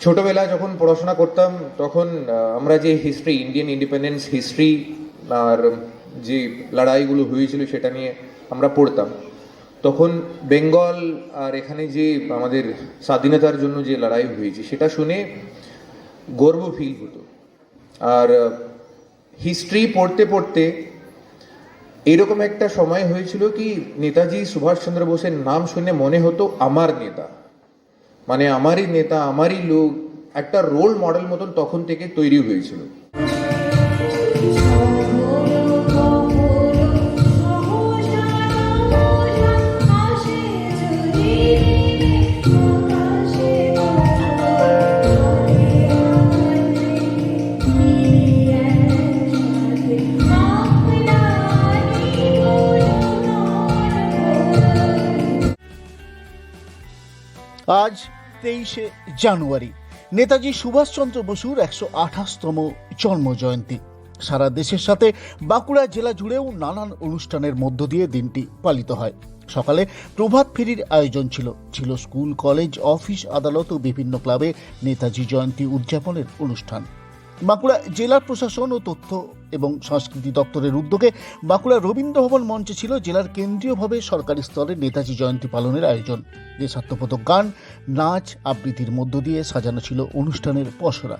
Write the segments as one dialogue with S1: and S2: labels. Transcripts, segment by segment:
S1: আহ, ছোটবেলায় যখন পড়াশোনা করতাম তখন আমরা যে হিস্ট্রি ইন্ডিয়ান ইন্ডিপেন্ডেন্স হিস্ট্রি আর যে লড়াইগুলো হয়েছিল সেটা নিয়ে আমরা পড়তাম। তখন বেঙ্গল আর এখানে যে আমাদের স্বাধীনতার জন্য যে লড়াই হয়েছে সেটা শুনে গর্ব ফিল হতো। আর হিস্ট্রি পড়তে পড়তে এরকম একটা সময় হয়েছিল কি নেতাজি সুভাষচন্দ্র বোসের নাম শুনে মনে হতো আমার নেতা। মানে আমারই নেতা আমারই লোক একটা রোল মডেল মতন তখন থেকে তৈরি হয়েছিল।
S2: আজ তেইশে জানুয়ারি। নেতাজি সুভাষচন্দ্র বসুর একশো আঠাশতম জন্মজয়ন্তী। সারা দেশের সাথে বাঁকুড়া জেলা জুড়েও নানান অনুষ্ঠানের মধ্য দিয়ে দিনটি পালিত হয়। সকালে প্রভাত ফেরির আয়োজন ছিল। ছিল স্কুল, কলেজ, অফিস, আদালত ও বিভিন্ন ক্লাবে নেতাজি জয়ন্তী উদযাপনের অনুষ্ঠান। বাঁকুড়া জেলা প্রশাসন ও তথ্য এবং সংস্কৃতি দপ্তরের উদ্যোগে বাঁকুড়া রবীন্দ্র ভবন মঞ্চে ছিল জেলার কেন্দ্রীয়ভাবে সরকারি স্তরে নেতাজি জয়ন্তী পালনের আয়োজন। দেশাত্মবোধক গান, নাচ, আবৃত্তির মধ্য দিয়ে সাজানো ছিল অনুষ্ঠানের পসরা।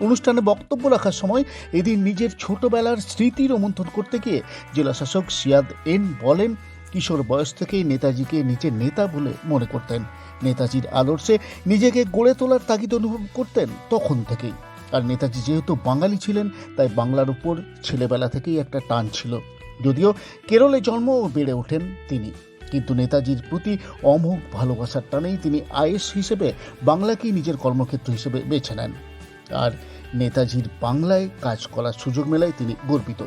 S2: অনুষ্ঠানে বক্তব্য রাখার সময় এদিন নিজের ছোটবেলার স্মৃতি রোমন্থন করতে গিয়ে জেলাশাসক সিয়াদ এন বলেন, কিশোর বয়স থেকেই নেতাজিকে নিজের নেতা বলে মনে করতেন। নেতাজির আদর্শে নিজেকে গড়ে তোলার তাগিদ অনুভব করতেন তখন থেকেই। আর নেতাজি যেহেতু বাঙালি ছিলেন, তাই বাংলার উপর ছেলেবেলা থেকেই একটা টান ছিল। যদিও কেরলে জন্ম ও বেড়ে ওঠেন তিনি, কিন্তু নেতাজির প্রতি অমোঘ ভালোবাসার টানেই তিনি আইএস হিসেবে বাংলাকেই নিজের কর্মক্ষেত্র হিসেবে বেছে নেন। আর নেতাজির বাংলায় কাজ করার সুযোগ মেলায় তিনি গর্বিত।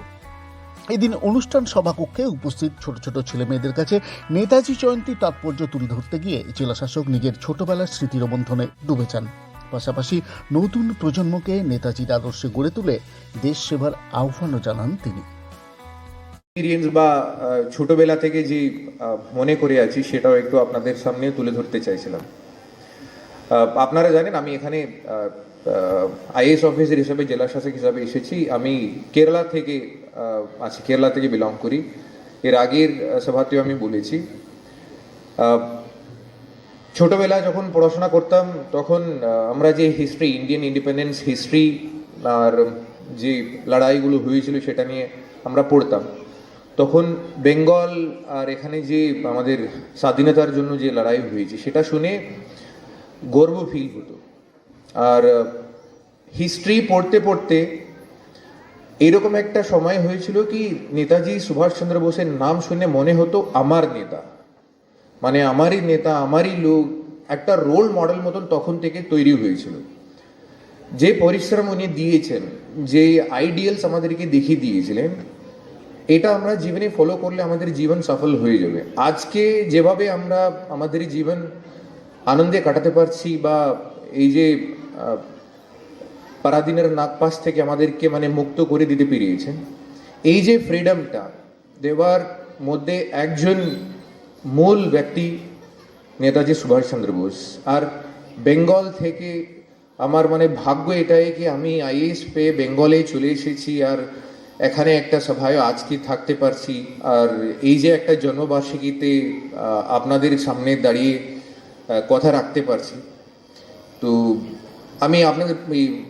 S2: এদিন অনুষ্ঠান সভাকক্ষে উপস্থিত ছোট ছোট ছেলে মেয়েদের কাছে নেতাজি জয়ন্তী তাৎপর্য তুলে ধরতে গিয়ে জেলাশাসক নিজের ছোটবেলার স্মৃতিরোমন্থনে ডুবে যান পাশাপাশি নতুন প্রজন্মকে নেতাজির আদর্শে গড়ে তুলে দেশ সেবার আহ্বানও জানান তিনি।
S1: এক্সপিরিয়েন্স বা ছোটবেলা থেকে যে মনে করে আছি সেটাও একটু আপনাদের সামনে তুলে ধরতে চাইছিলাম। আপনারা জানেন আমি এখানে আইএস অফিসার হিসাবে জেলা শাসক হিসাবে এসেছি। আমি কেরালা থেকে আছি, কেরালা থেকে বিলং করি। এর আগের সভাতেও আমি বলেছি। ছোটবেলায় যখন পড়াশোনা করতাম, তখন আমরা যে হিস্ট্রি ইন্ডিয়ান ইন্ডিপেন্ডেন্স হিস্ট্রি আর যে লড়াইগুলো হয়েছিল সেটা নিয়ে আমরা পড়তাম। তখন বেঙ্গল আর এখানে যে আমাদের স্বাধীনতার জন্য যে লড়াই হয়েছে, সেটা শুনে গর্ব ফিল হতো। আর হিস্ট্রি পড়তে পড়তে এরকম একটা সময় হয়েছিল কি, নেতাজি সুভাষচন্দ্র বোসের নাম শুনে মনে হতো আমার নেতা। মানে আমারই নেতা, আমারই লোক, একটা রোল মডেল মতন তখন থেকে তৈরি হয়েছিল। যে পরিশ্রম উনি দিয়েছেন, যে আইডিয়ালস আমাদেরকে দেখিয়ে দিয়েছিলেন, এটা আমরা জীবনে ফলো করলে আমাদের জীবন সফল হয়ে যাবে। আজকে যেভাবে আমরা আমাদের জীবন আনন্দে কাটাতে পারছি বা এই যে পারাদিনের নাগপাশ থেকে আমাদেরকে মানে মুক্ত করে দিতে পেরিয়েছেন এই যে ফ্রিডমটা দেওয়ার মধ্যে একজন মূল ব্যক্তি নেতাজি সুভাষচন্দ্র বোস। আর বেঙ্গল থেকে আমার মানে ভাগ্য এটাই কি আমি আইএস পেয়ে বেঙ্গলে চলে এসেছি আর এখানে একটা সভায় আজকে থাকতে পারছি। আর এই যে একটা জন্মবার্ষিকীতে আপনাদের সামনে দাঁড়িয়ে কথা রাখতে পারছি। তো আমি আপনাদের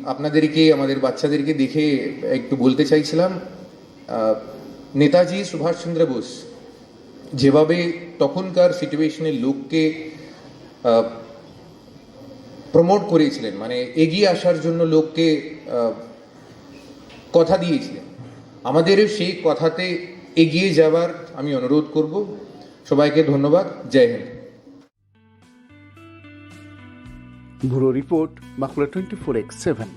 S1: আপনাদেরকে, আমাদের বাচ্চাদেরকে দেখে একটু বলতে চাইছিলাম নেতাজি সুভাষচন্দ্র বোস যেভাবে তখনকার সিচুয়েশনে লোককে প্রমোট করেছিলেন মানে এগিয়ে আসার জন্য লোককে কথা দিয়েছিলেন। আমাদেরও সেই কথাতে এগিয়ে যাবার আমি অনুরোধ করব। সবাইকে ধন্যবাদ। জয় Hind.
S3: Bureau report Bankura twenty four X seven.